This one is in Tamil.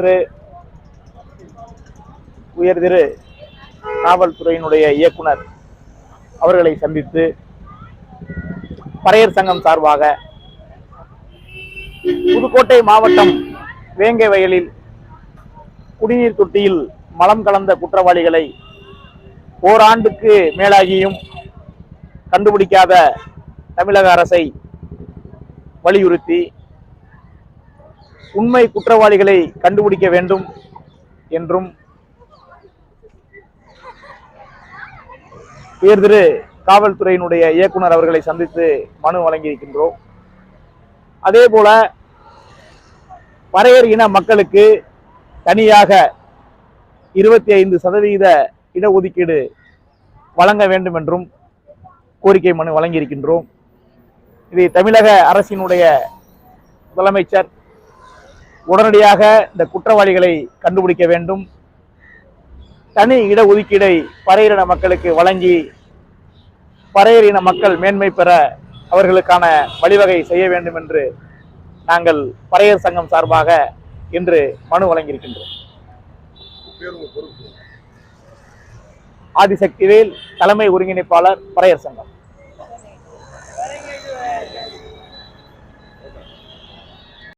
உயர் உயர்திரு காவல்துறையினுடைய இயக்குனர் அவர்களை சந்தித்து பறையர் சங்கம் சார்பாக புதுக்கோட்டை மாவட்டம் வேங்கை வயலில் குடிநீர் தொட்டியில் மலம் கலந்த குற்றவாளிகளை ஓராண்டுக்கு மேலாகியும் கண்டுபிடிக்காத தமிழக அரசை வலியுறுத்தி உண்மை குற்றவாளிகளை கண்டுபிடிக்க வேண்டும் என்றும் உயர் திரு காவல்துறையினுடைய இயக்குனர் அவர்களை சந்தித்து மனு வழங்கியிருக்கின்றோம். அதே போல பறையர் இன மக்களுக்கு தனியாக இருபத்தி ஐந்து சதவீத இடஒதுக்கீடு வழங்க வேண்டும் என்றும் கோரிக்கை மனு வழங்கியிருக்கின்றோம். இதை தமிழக அரசினுடைய முதலமைச்சர் உடனடியாக இந்த குற்றவாளிகளை கண்டுபிடிக்க வேண்டும். தனி இடஒதுக்கீடை பறையரின மக்களுக்கு வழங்கி பறையறின மக்கள் மேன்மை பெற அவர்களுக்கான வழிவகை செய்ய வேண்டும் என்று நாங்கள் பறையர் சங்கம் சார்பாக இன்று மனு வழங்கியிருக்கின்றோம். ஆதிசக்திவேல் தலைமை ஒருங்கிணைப்பாளர் பறையர் சங்கம்.